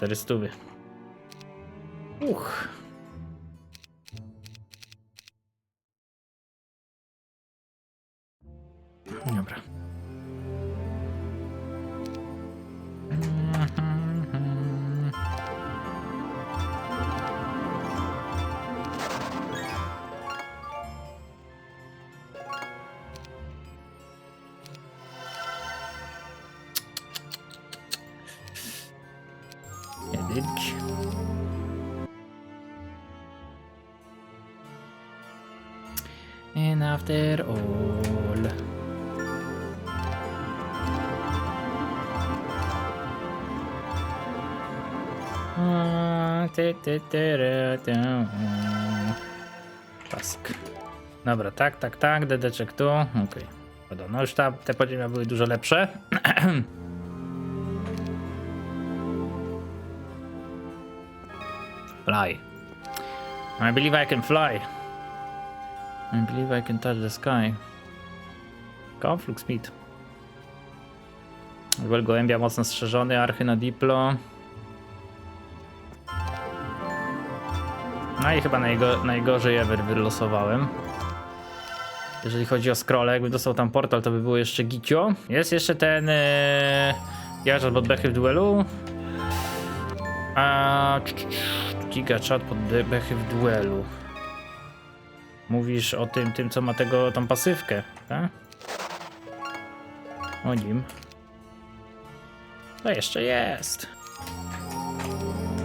400. Uch. And after all. Task. Dobra, tak, tak, tak, dedeczek tu. Okej. Okay. No już ta, te podziemia były dużo lepsze. Fly. I believe I can fly. I believe I can touch the sky. Conflux Smith. Duel gołębia mocno strzeżony, archy na diplo. No i chyba najgo najgorzej ever wylosowałem. Jeżeli chodzi o scrolle, jakby dostał tam portal, to by było jeszcze gicio. Jest jeszcze ten... Jarza pod bechy w duelu. A... Giga chat pod bechy w duelu. Mówisz o tym, tym co ma tego, tą pasywkę, tak? O nim. To jeszcze jest.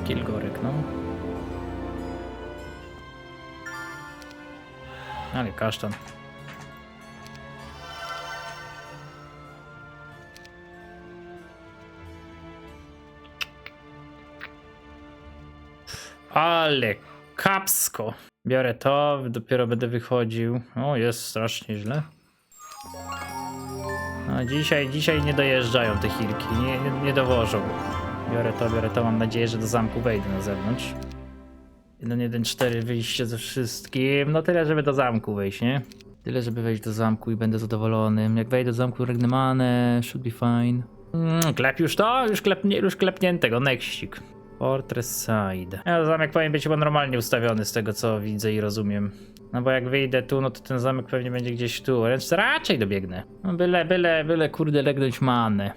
Kilgorek, no. Ale kasztan. Ale kapsko. Biorę to, dopiero będę wychodził. O, jest strasznie źle. No, dzisiaj, dzisiaj nie dojeżdżają te hilki, nie, nie, nie dowożą. Biorę to, biorę to, mam nadzieję, że do zamku wejdę na zewnątrz. 1.1.4 wyjście ze wszystkim. No tyle, żeby do zamku wejść, nie? Tyle, żeby wejść do zamku i będę zadowolonym. Jak wejdę do zamku Regnemane, should be fine. Mm, klep już to? Już, klepnie, już klepniętego, nextik. Fortress Side. Ja zamek powinien być chyba normalnie ustawiony z tego co widzę i rozumiem. No bo jak wyjdę tu, no to ten zamek pewnie będzie gdzieś tu, więc raczej dobiegnę. No byle, byle, byle kurde legnąć manę.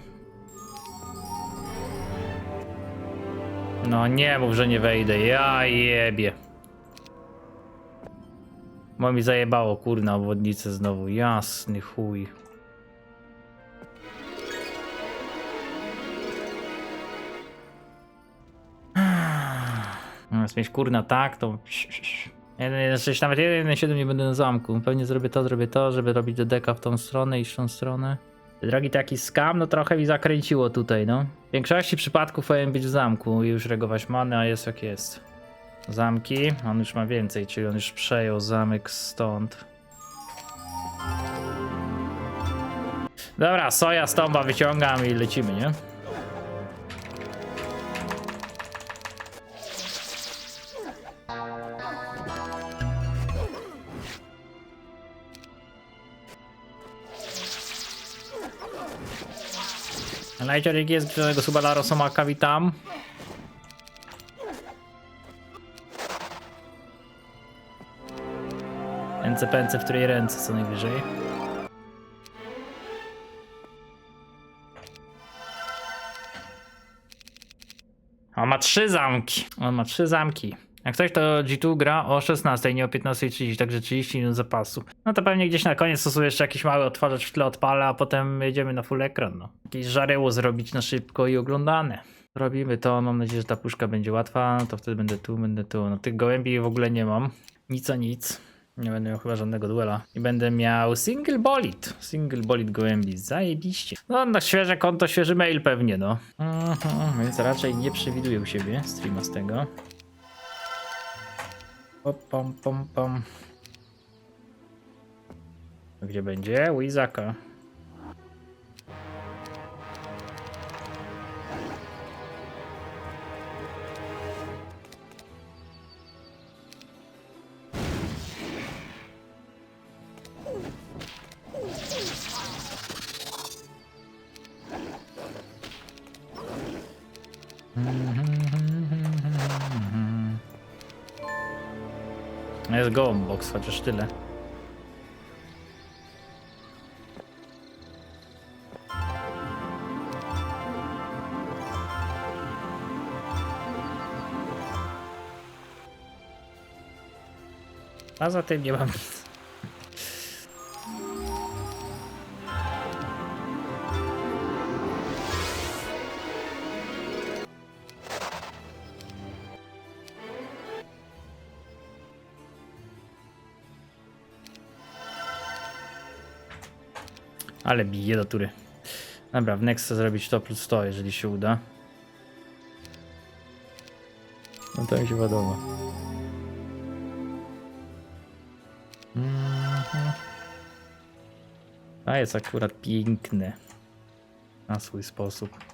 No nie mów, że nie wejdę, ja jebie. Bo mi zajebało kurna obwodnicę znowu, jasny chuj. Zamiast mieć kurna tak, to... 1.1.6, nawet 1.1.7 nie będę na zamku. Pewnie zrobię to, zrobię to, żeby robić do deka w tą stronę i w tą stronę. Drogi taki skam, no trochę mi zakręciło tutaj, no. W większości przypadków powinien być w zamku i już regować manę, a jest jak jest. Zamki, on już ma więcej, czyli on już przejął zamek stąd. Dobra, soja stąba wyciągam i lecimy, nie? Najciorek jest grzonego Subalaro Somaka, witam. Ręce pęce w której ręce co najwyżej. On ma trzy zamki. On ma trzy zamki. Jak ktoś to G2 gra o 16, nie o 15.30, także 30 minut zapasu. No to pewnie gdzieś na koniec stosuję jeszcze jakiś mały odtwarzacz w tle odpala, a potem jedziemy na full ekran. No. Jakieś żareło zrobić na szybko i oglądane. Robimy to, mam nadzieję, że ta puszka będzie łatwa, no to wtedy będę tu, będę tu. No tych gołębi w ogóle nie mam. Nic a nic. Nie będę miał chyba żadnego duela. I będę miał single bolid. Single bolid gołębi. Zajebiście. No na świeże konto, świeży mail pewnie, no. Mhm, więc raczej nie przewiduję u siebie streama z tego. Pom, pom, pom. Gdzie będzie? Wizaka. Gołąbox, chociaż tyle. A za tym nie mam nic. Ale bije do tury. Dobra, w next chcę zrobić to plus 100, jeżeli się uda. No to mi się podoba. Mhm. A jest akurat piękny. Na swój sposób.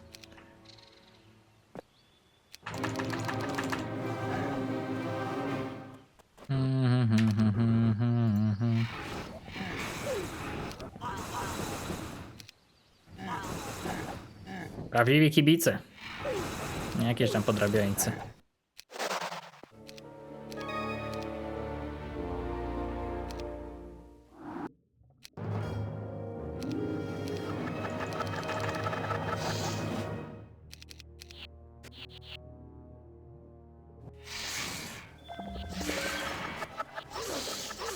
Prawdziwi kibice. Nie jakieś tam podrabiańcy.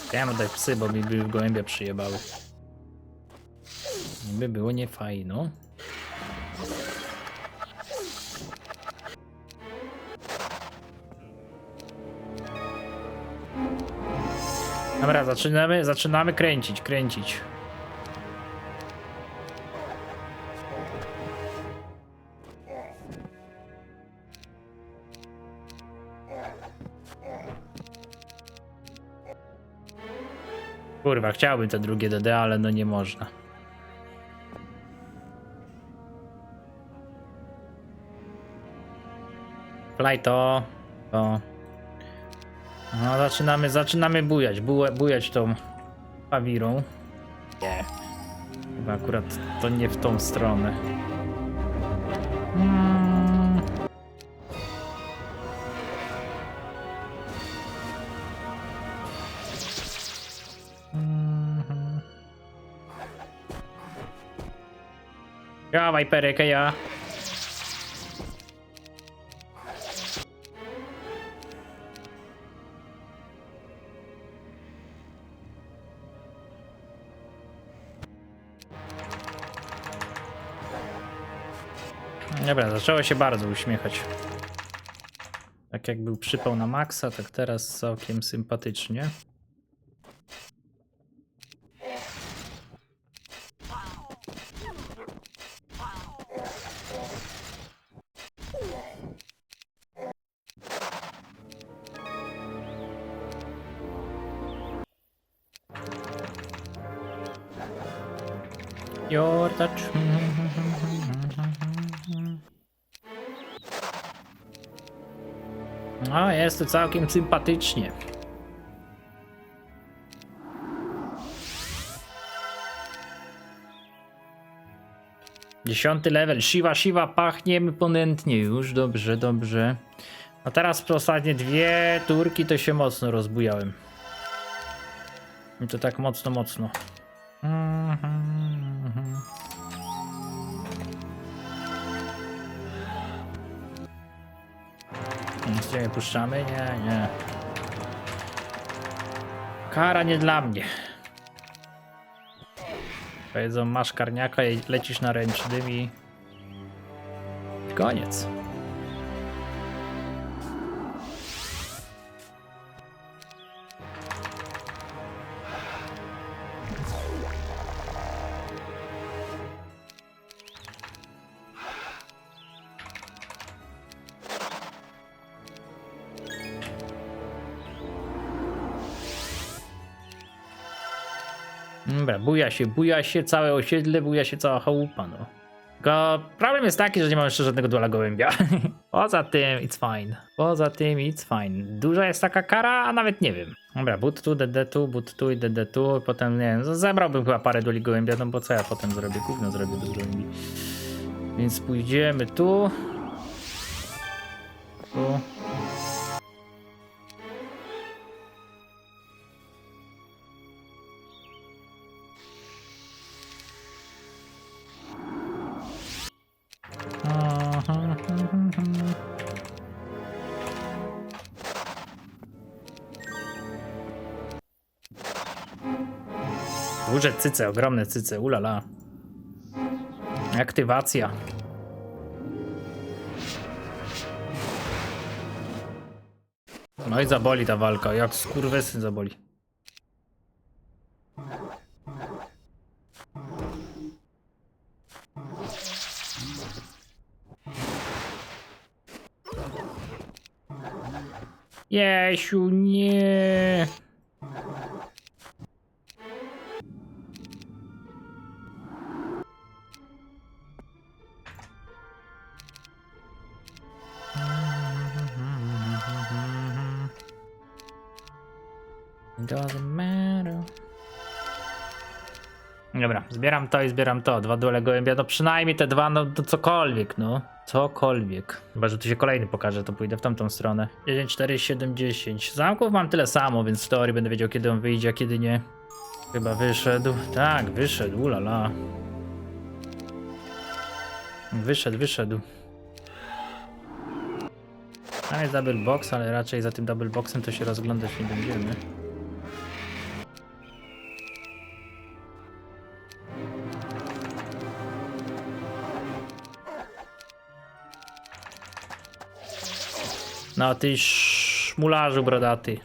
Chciałem oddać psy, bo mi by gołębia przyjebały. By było niefajno. Dobra, zaczynamy, zaczynamy kręcić, kręcić. Kurwa, chciałbym te drugie DD, ale no nie można. Fly to, to. No, zaczynamy, zaczynamy bujać, bu, bujać tą pawirą. Nie. Chyba akurat to nie w tą stronę. Mm. Mhm. Ja, Viperek, ja. Dobra, zaczęło się bardzo uśmiechać. Tak jak był przypał na maksa, tak teraz całkiem sympatycznie. Your touch. No, jest to całkiem sympatycznie. Dziesiąty level. Shiva, Shiva, pachniemy ponętnie już. Dobrze, dobrze. A teraz w ostatnie dwie turki to się mocno rozbujałem. I to tak mocno, mocno. Mhm. Nic nie puszczamy? Nie, nie. Kara nie dla mnie. Powiedzą, masz karniaka lecisz na ręcznym i... Koniec. Dobra, buja się, buja się całe osiedle, buja się cała chałupa, no. Tylko problem jest taki, że nie mam jeszcze żadnego duala gołębia. Poza tym, it's fine. Poza tym, it's fine. Duża jest taka kara, a nawet nie wiem. Dobra, but tu, DD tu, but tu i DD tu, potem, nie wiem, zebrałbym chyba parę duali gołębia, no bo co ja potem zrobię? Gówno zrobię bez gołębi. Więc pójdziemy tu. Tu. Duże cyce, ogromne cyce, ulala. Aktywacja. No i zaboli ta walka, jak skurwysyn zaboli. Jesiu, nie. Doesn't matter. Dobra, zbieram to i zbieram to. Dwa duele gołębia, no przynajmniej te dwa, no to cokolwiek, no. Cokolwiek. Chyba, że tu się kolejny pokaże, to pójdę w tamtą stronę. 1, 4, 7, 10. Zamków mam tyle samo, więc w teorii będę wiedział, kiedy on wyjdzie, a kiedy nie. Chyba wyszedł. Tak, wyszedł, ulala. Wyszedł, wyszedł. Tam jest double box, ale raczej za tym double boxem to się rozglądać nie będziemy. No ty szmularzu brodaty.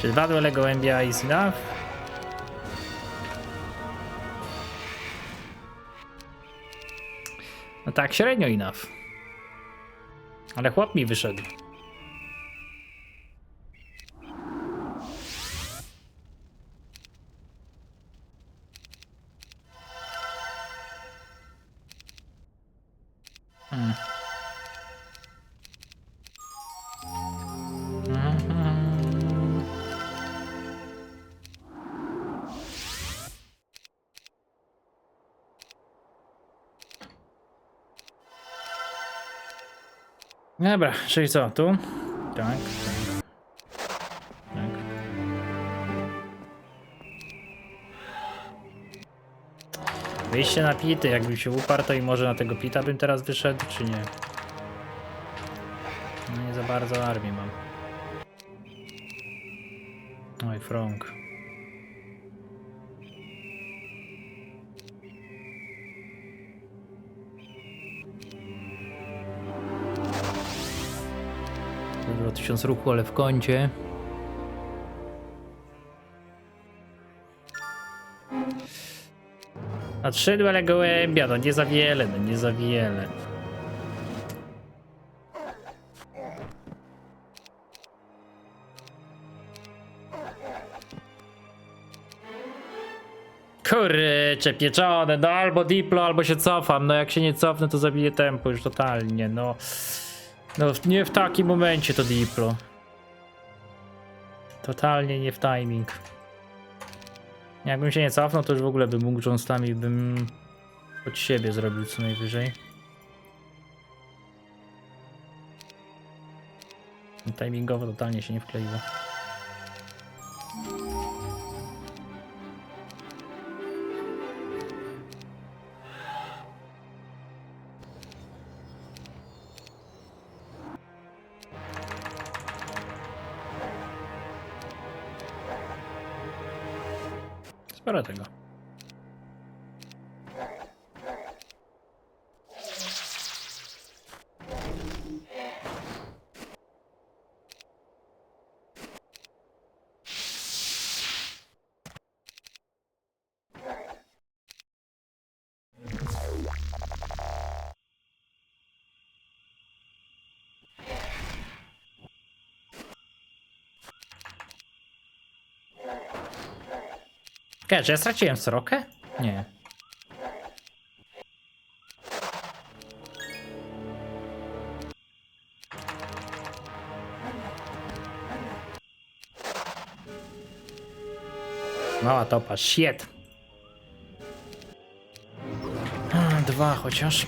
Czy dwa duele gołębia is enough? No tak, średnio enough. Ale chłop mi wyszedł. Dobra, czyli co, tu? Tak, tak. tak. Wyjście na pity, jakbym się uparł, to i może na tego pita bym teraz wyszedł, czy nie? No nie za bardzo armię mam. Oj, frąg. Tysiąc ruchu, ale w kącie. A trzy duele gołębia, no nie za wiele, no nie za wiele. Kurczę, pieczone, no albo diplo, albo się cofam, no jak się nie cofnę, to zabiję tempo już totalnie, no. No nie w takim momencie to diplo. Totalnie nie w timing. Jakbym się nie cofnął, to już w ogóle bym mógł jounstami bym od siebie zrobił co najwyżej. Timingowo totalnie się nie wkleiło. Pero la tengo. Каже, ja straciłem srokę? Nie. Mała topa, shit. Dwa chociaż.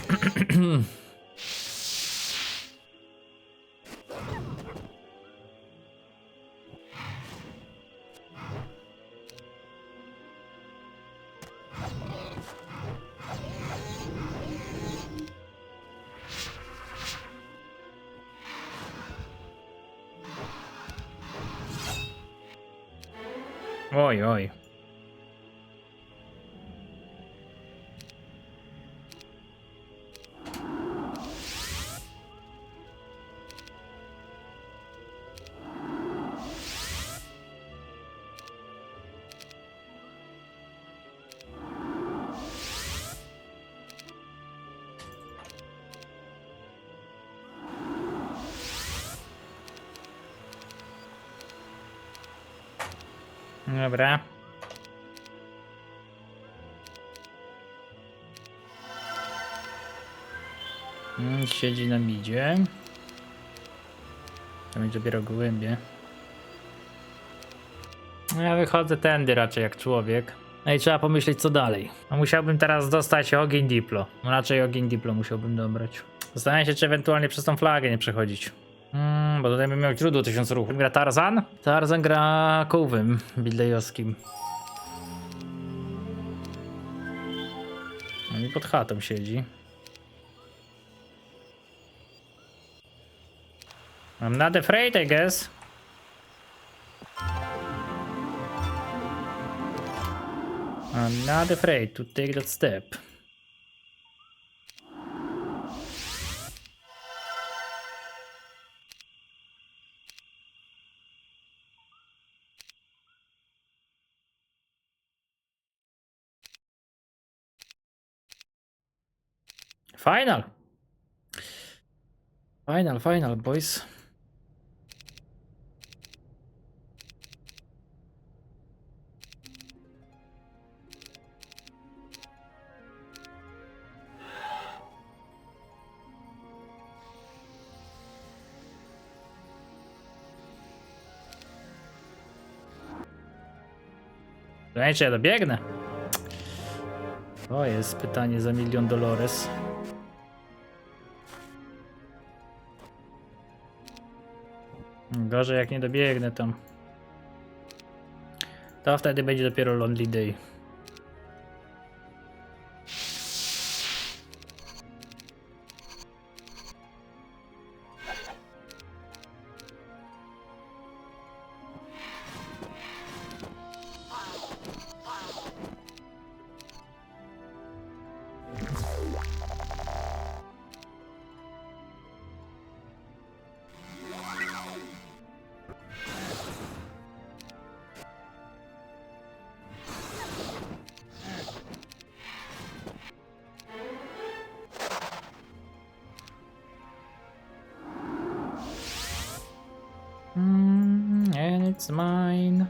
Oj, oj. Dobra. Mm, Siedzi na midzie. To będzie dopiero głębie. No Ja wychodzę tędy raczej jak człowiek. No i trzeba pomyśleć co dalej. No musiałbym teraz dostać ogień diplo. No raczej ogień diplo musiałbym dobrać. Zastanawiam się czy ewentualnie przez tą flagę nie przechodzić. Mm, bo tutaj bym miał źródło tysiąc ruchów. Gra Tarzan? Tarzan gra kołowym bildejowskim. No i pod chatą siedzi. I'm not afraid, I guess. I'm not afraid to take that step. Final. Final, final, boys. Słuchajcie, ja dobiegnę? To jest pytanie za milion dolores. Gorzej jak nie dobiegnę tam. To wtedy będzie dopiero Lonely Day. It's mine.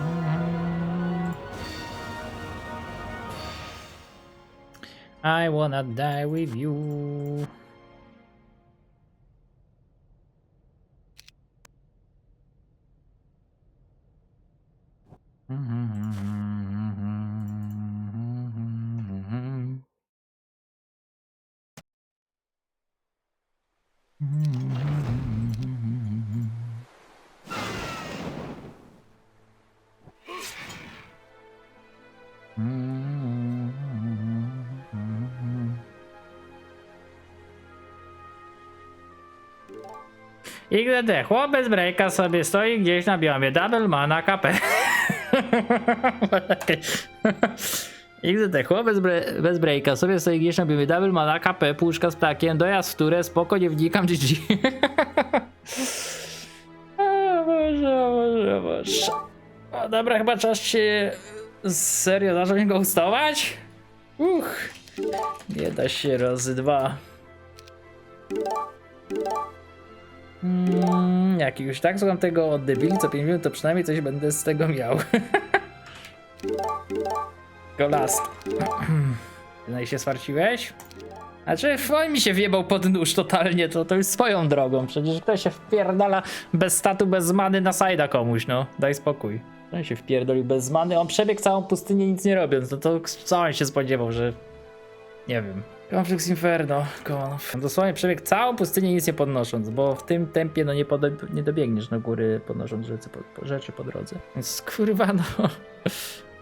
Mm. I wanna die with you. XD, chłop bez breaka sobie stoi gdzieś na biomie, double mana KP. XD, chłop bez, bre bez breaka sobie stoi gdzieś na biomie, double mana KP, puszka z ptakiem, dojazd w turę, spoko, nie wnikam, GG. o Boże, o Boże, o Boże. O, dobra, chyba czas się serio zacząć go ustować? Uch, nie da się razy dwa. Mm, jak już tak słucham tego od debili co 5 minut, to przynajmniej coś będę z tego miał. Go last. No i się swarciłeś? Znaczy, on mi się wjebał pod nóż totalnie, to, to już swoją drogą. Przecież ktoś się wpierdala bez statu, bez many na sajda komuś, no. Daj spokój. On się wpierdolił bez many, on przebiegł całą pustynię nic nie robiąc, no to co on się spodziewał, że... Nie wiem. Konflikt Inferno, konf. Dosłownie przebiegł całą pustynię nic nie podnosząc, bo w tym tempie no nie, nie dobiegniesz do góry podnosząc rzeczy po, rzeczy po drodze. Więc no...